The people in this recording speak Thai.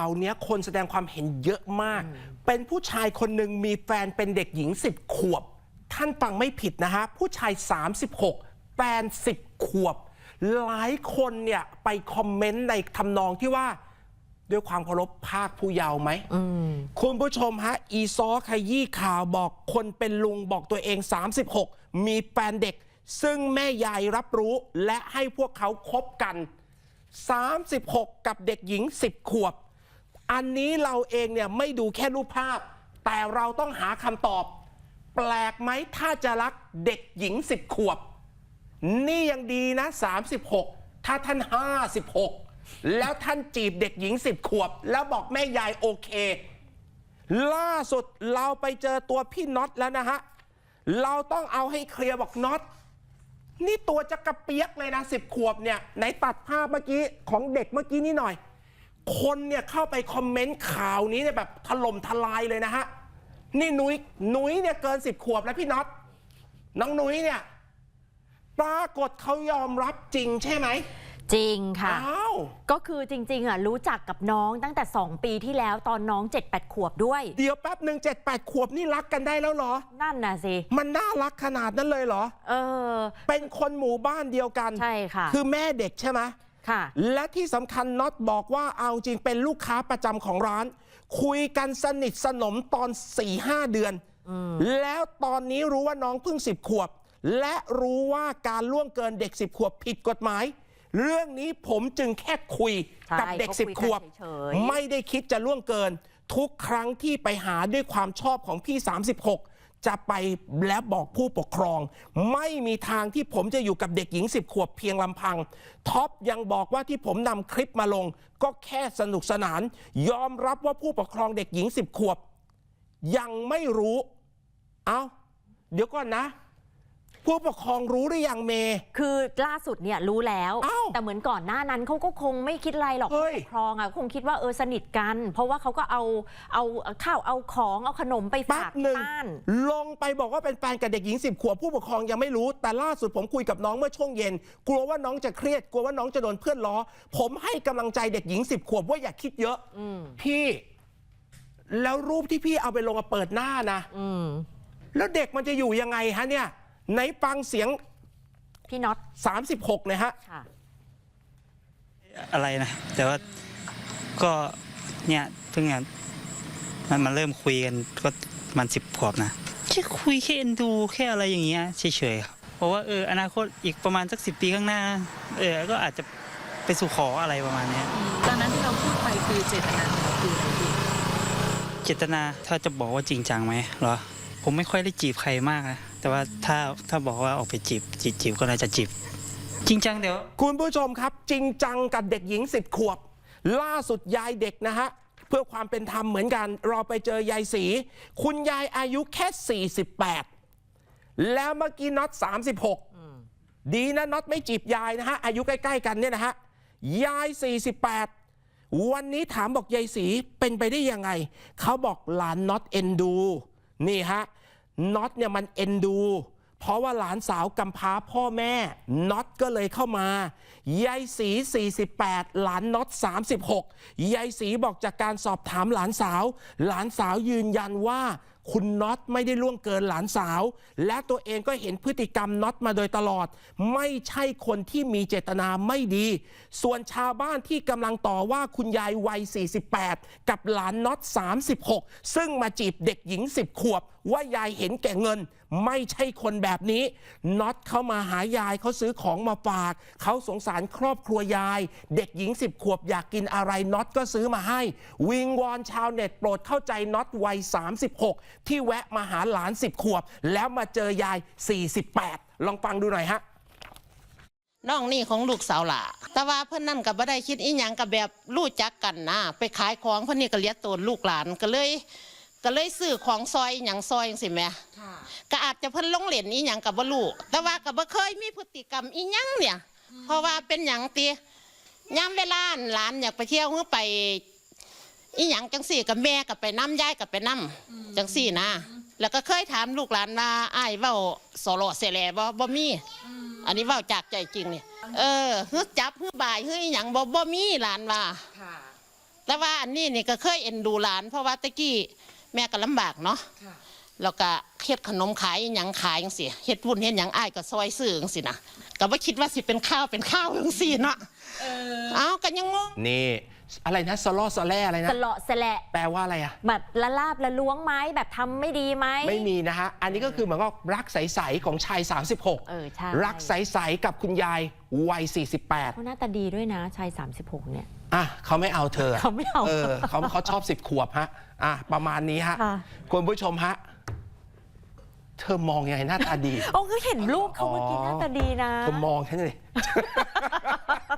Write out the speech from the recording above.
าวเนี้ยคนแสดงความเห็นเยอะมาก เป็นผู้ชายคนหนึ่งมีแฟนเป็นเด็กหญิง 10 ขวบ ท่านฟังไม่ผิดนะฮะ ผู้ชาย 36 แฟน 10 ขวบ หลายคนเนี่ยไปคอมเมนต์ในทำนองที่ว่าด้วยความเคารพภาคผู้เยาว์ไหมคุณผู้ชมฮะ อีซอขยี้ข่าวบอกคนเป็นลุงบอกตัวเอง 36 มีแฟนเด็ก ซึ่งแม่ยายรับรู้และให้พวกเขาคบกัน 36 กับเด็กหญิง 10 ขวบ อันนี้เราเองเนี่ยไม่ดูแค่รูปภาพ แต่เราต้องหาคำตอบ แปลกไหมถ้าจะรักเด็กหญิง 10 ขวบ นี่ยังดีนะ 36 ถ้าท่าน 56 แล้วท่านจีบเด็กหญิง 10 ขวบ แล้วบอกแม่ยายโอเค ล่าสุดเราไปเจอตัวพี่น็อตแล้วนะฮะ เราต้องเอาให้เคลียร์บอกน็อตนี่ตัวจะกระเปียกเลยนะสิบขวบเนี่ยไหนตัดภาพเมื่อกี้ของเด็กเมื่อกี้นี่หน่อย คนเนี่ยเข้าไปคอมเมนต์ข่าวนี้เนี่ยแบบถล่มทลายเลยนะฮะ นี่นุ้ยนุ้ยเนี่ยเกินสิบขวบแล้วพี่น็อตน้องนุ้ยเนี่ย ปรากฏเขายอมรับจริงใช่ไหมจริงค่ะ อ้าว ก็คือจริง ๆอะรู้จักกับน้องตั้งแต่ 2 ปีที่แล้วตอนน้อง 7-8 ขวบด้วย เดี๋ยวแป๊บหนึ่งเจ็ดแปดขวบนี่รักกันได้แล้วเหรอ นั่นน่ะสิ มันน่ารักขนาดนั้นเลยเหรอ เออ เป็นคนหมู่บ้านเดียวกัน ใช่ค่ะ คือแม่เด็กใช่ไหมค่ะ และที่สำคัญน็อตบอกว่าเอาจริงเป็นลูกค้าประจำของร้าน คุยกันสนิทสนมตอน4-5เดือน แล้วตอนนี้รู้ว่าน้องเพิ่ง10ขวบ และรู้ว่าการล่วงเกินเด็ก10ขวบผิดกฎหมาย เรื่องนี้ผมจึงแค่คุยใช่กับเด็กเขาคุย10ขวบกันเฉยๆไม่ได้คิดจะล่วงเกิน ทุกครั้งที่ไปหาด้วยความชอบของพี่ 36 จะไปและบอกผู้ปกครอง ไม่มีทางที่ผมจะอยู่กับเด็กหญิง 10 ขวบเพียงลำพัง ท็อปยังบอกว่าที่ผมนำคลิปมาลง ก็แค่สนุกสนาน ยอมรับว่าผู้ปกครองเด็กหญิง 10 ขวบ ยังไม่รู้ เอาเดี๋ยวก่อนนะ ผู้ปกครองรู้หรือยังเม คือล่าสุดเนี่ยรู้แล้ว อ้าวแต่เหมือนก่อนหน้านั้นเขาก็คงไม่คิดอะไรหรอกเฮ้ผู้ย ปกครองอะคงคิดว่าเออสนิทกัน เพราะว่าเขาก็เอาเอาข้าวเอาของเอาขนมไปแป๊ฝาบกหนึ่งบ้าน ลงไปบอกว่าเป็นแฟนกับเด็กหญิงสิบขวบผู้ปกครองยังไม่รู้ แต่ล่าสุดผมคุยกับน้องเมื่อช่วงเย็น กลัวว่าน้องจะเครียดกลัวว่าน้องจะโดนเพื่อนล้อ ผมให้กำลังใจเด็กหญิงสิบขวบว่าอย่าคิดเยอะอืมพี่ แล้วรูปที่พี่เอาไปลงมาเปิดหน้านะ อืม แล้วเด็กมันจะอยู่ยังไงฮะเนี่ย ไหนฟังเสียงพี่น็อต36เลยฮะ ค่ะ อะไรนะ แต่ว่าก็เนี่ยเพิ่งอะมันมาเริ่มคุยกันก็มันสิบขวบนะแค่คุยแค่เอ็นดูแค่อะไรอย่างเงี้ยเฉยๆครับเพราะว่าเอออนาคตอีกประมาณสักสิบปีข้างหน้า เออก็อาจจะไปสู่ขออะไรประมาณเนี้ยตอนนั้นที่เราพูดไปคือเจตนาของเราคืออะไรพี่เจตนาถ้าจะบอกว่าจริงจังไหมเหรอ ผมไม่ค่อยได้จีบใครมากนะ แต่ว่าถ้าถ้าบอกว่าออกไปจีบจีบจีบก็น่าจะจีบจริงจังเดี๋ยว คุณผู้ชมครับ จริงจังกับเด็กหญิงสิบขวบ ล่าสุดยายเด็กนะฮะ เพื่อความเป็นธรรมเหมือนกัน เราไปเจอยายสี คุณยายอายุแค่ 48 แล้วเมื่อกี้น็อต 36 ดีนะน็อตไม่จีบยายนะฮะ อายุใกล้ ๆ กันเนี่ยนะฮะ ยาย 48 วันนี้ถามบอกยายสีเป็นไปได้ยังไง เขาบอกหลานน็อตเอ็นดู นี่ฮะ น็อตเนี่ยมันเอ็นดู เพราะว่าหลานสาวกำพร้าพ่อแม่น็อตก็เลยเข้ามายายสี 48 หลานน็อต 36ยายสีบอกจากการสอบถามหลานสาว หลานสาวยืนยันว่า คุณน็อตไม่ได้ล่วงเกินหลานสาว และตัวเองก็เห็นพฤติกรรมน็อตมาโดยตลอด ไม่ใช่คนที่มีเจตนาไม่ดี ส่วนชาวบ้านที่กำลังต่อว่าคุณยายวัย 48 กับหลานน็อต 36 ซึ่งมาจีบเด็กหญิง 10 ขวบว่ายายเห็นแก่เงิน ไม่ใช่คนแบบนี้น็อตเข้ามาหายายเขาซื้อของมาฝาก เขาสงสารครอบครัวยาย เด็กหญิง 10 ขวบอยากกินอะไรน็อตก็ซื้อมาให้ วิงวอนชาวเน็ตโปรดเข้าใจน็อตวัย 36 ที่แวะมาหาหลาน 10 ขวบ แล้วมาเจอยาย 48 ลองฟังดูหน่อยฮะน้องนี่ของลูกสาวหล่ะ แต่ว่าเพิ่นนั่นกับบ่ได้คิดอีหยังกับแบบรู้จักกันนะ ไปขายของเพิ่นนี่ก็เลี้ยงตัวลูกหลานก็เลย ก็เลยซื้อของซอยอหย่างซอยจังสิแหม่ก็อาจจะเพิ่นลงเหรียญอีหยังกับบ่รู้แต่ว่าก็บ่เคยมีพฤติกรรมอีหยังเนี่ย เพราะว่าเป็นหยังติยามเวลาหลานอยากไปเที่ยวหรือไป อีหยังจังสี่กับแม่กับไปน้ำยายกับไปน้ำจังสี่นะแล้วก็เคยถามลูกหลานว่าอ้ายเว้าสโลเสแหลบ่บ่มี อันนี้เว่าจากใจจริงเนี่ยเออฮึจับฮึบายฮึอหย่างบ่บ่มีหลานว่าค่ะแต่ว่าอันนี้นี่ก็เคยเอ็นดูหลาน เพราะว่าตะกี้ แม่ก็ลำบากเนาะแล้วก็เฮ็ดขนมขายอหยังขายจังซี่เฮ็ดวุ่นเฮ็ดหยังอ้ายก็ซอยซื้อจังซี่นะก็บ่คิดว่าสิเป็นข้าวเป็นข้าวจังซี่เนาะเอ้าก็ยังงง นี่ อะไรนะสลอสแลอะไรนะสเลาะสแหละแปลว่าอะไรอะ แบบละลาบละล้วงไหมแบบทำไม่ดีไหม ไม่มีนะฮะ อันนี้ก็คือเหมือนกับรักใส ๆ ของชาย เออใช่ 36 รักใส ๆ กับคุณยายวัย48เขาหน้าตาดีด้วยนะชาย 36 เนี่ย อะเขาไม่เอาเธอเขาไม่เอาเออเขาเขาชอบ10ขวบฮะอะประมาณนี้ฮะค่ะ คุณผู้ชมฮะเธอมองยังไงหน้าตาดี โอ้ก็เห็นรูปเขาเมื่อกี้หน้าตาดีนะ เธอมองฉันเลย